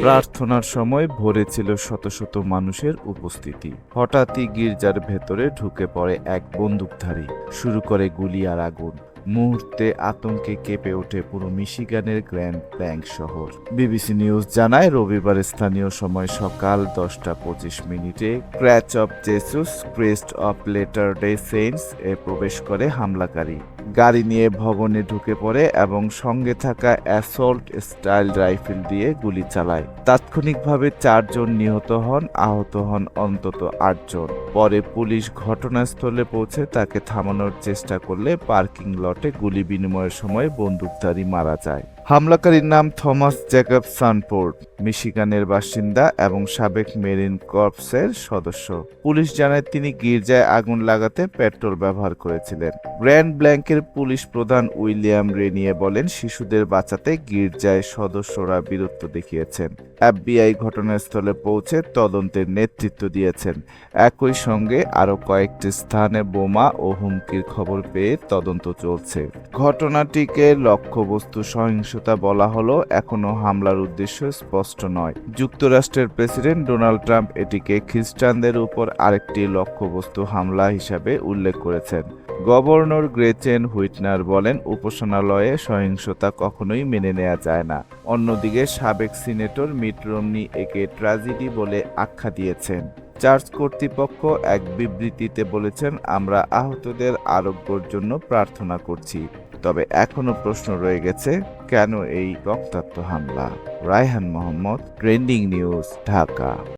প্রার্থনার সময় ভরে ছিল শত শত মানুষের উপস্থিতি। হঠাৎই গির্জার ভেতরে ঢুকে পড়ে এক বন্দুকধারী। শুরু করে গুলি আর আগুন। মুহূর্তে আতঙ্কে কেঁপে ওঠে পুরো মিশিগানের গ্র্যান্ড ব্যাংক শহর। বিবিসি নিউজ জানায়, রবিবার স্থানীয় সময় সকাল দশটা পঁচিশ মিনিটে Church of Jesus, Christ of Latter Day Saints এ প্রবেশ করে হামলাকারী। গাড়ি নিয়ে ভবনে ঢুকে পড়ে এবং সঙ্গে থাকা অ্যাসল্ট স্টাইল রাইফেল দিয়ে গুলি চালায়। তাৎক্ষণিকভাবে চারজন নিহত হন, আহত হন অন্তত আটজন। পরে পুলিশ ঘটনাস্থলে পৌঁছে তাকে থামানোর চেষ্টা করলে পার্কিং লটে গুলি বিনিময়ের সময় বন্দুকধারী মারা যায়। হামলাকারীর নাম থমাস জ্যাকব সানফোর্ড, মিশিগানের বাসিন্দা এবং সাবেক মেরিন কর্পসের সদস্য। পুলিশ জানায় তিনি গির্জায় আগুন লাগাতে পেট্রোল ব্যবহার করেছিলেন। গ্র্যান্ড ব্ল্যাঙ্কের পুলিশ প্রধান উইলিয়াম রেনিয়ে বলেন, শিশুদের বাঁচাতে গির্জায় সদস্যরা বীরত্ব দেখিয়েছেন। এফবিআই ঘটনাস্থলে পৌঁছে তদন্তের নেতৃত্ব দিয়েছেন। একই সঙ্গে আরও কয়েকটি স্থানে বোমা ও হুমকির খবর পেয়ে তদন্ত চলছে। ঘটনাটিকে লক্ষ্যবস্তু সহিংসতা বলা হলো এখনও হামলার উদ্দেশ্য স্পষ্ট নয়। যুক্তরাষ্ট্রের প্রেসিডেন্ট ডোনাল্ড ট্রাম্প এটিকে খ্রিস্টানদের উপর আরেকটি লক্ষ্যবস্তু হামলা হিসাবে উল্লেখ করেছেন। গভর্নর গ্রেচেন হুইটনার বলেন, উপাসনালয়ে সহিংসতা কখনোই মেনে নেওয়া যায় না। অন্যদিকে সাবেক সিনেটর মিট রমনি একে ট্র্যাজেডি বলে আখ্যা দিয়েছেন। চার্চ কর্তৃপক্ষ এক বিবৃতিতে বলেছেন, আমরা আহতদের আরোগ্যর জন্য প্রার্থনা করছি, তবে এখনও প্রশ্ন রয়ে গেছে, কেন এই রক্তাক্ত হামলা? Raihan Mohammad, trending news, Dhaka.